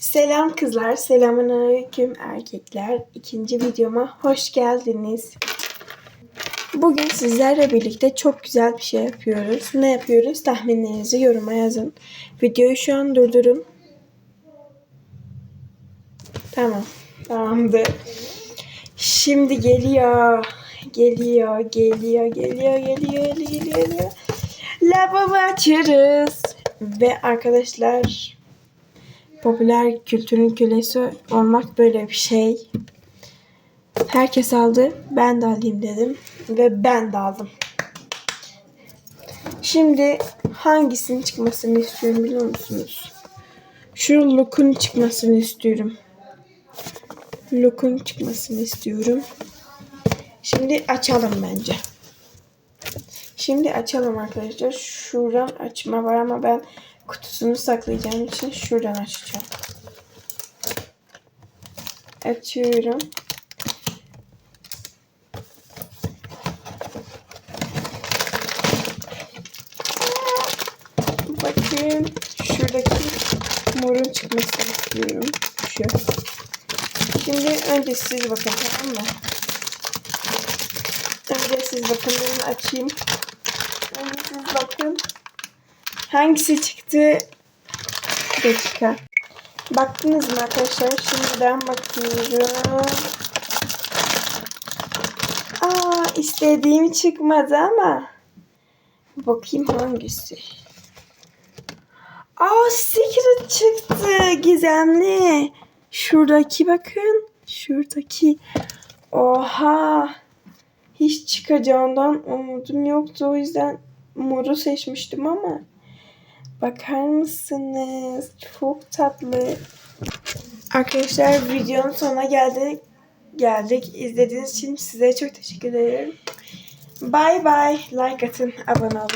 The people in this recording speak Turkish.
Selam kızlar, selamünaleyküm erkekler. İkinci videoma hoş geldiniz. Bugün sizlerle birlikte çok güzel bir şey yapıyoruz. Ne yapıyoruz? Tahminlerinizi yoruma yazın. Videoyu şu an durdurun. Tamam, tamamdır. Şimdi geliyor. Geliyor, geliyor, geliyor, geliyor, geliyor, geliyor. Lavabo açıyoruz. Ve arkadaşlar popüler kültürün kölesi olmak böyle bir şey. Herkes aldı. Ben de alayım dedim. Ve ben de aldım. Şimdi hangisinin çıkmasını istiyorum biliyor musunuz? Şu look'un çıkmasını istiyorum. Look'un çıkmasını istiyorum. Şimdi açalım bence. Şimdi açalım arkadaşlar. Şuradan açma var ama ben kutusunu saklayacağım için şuradan açacağım. Açıyorum. Bakın şuradaki morun çıkmasını istiyorum. Şu. Şimdi önce siz bakın tamam mı? Önce siz bakın açayım. Önce siz bakın. Hangisi çıktı? Bir dakika. Baktınız mı arkadaşlar? Şimdi ben bakıyorum. Aa istediğim çıkmadı ama. Bakayım hangisi. Aa secret çıktı. Gizemli. Şuradaki bakın. Şuradaki. Oha. Hiç çıkacağından umudum yoktu. O yüzden moru seçmiştim ama. Bakar mısınız? Çok tatlı. Arkadaşlar videonun sonuna geldik. Geldik. İzlediğiniz için size çok teşekkür ederim. Bye bye. Like atın, abone olun.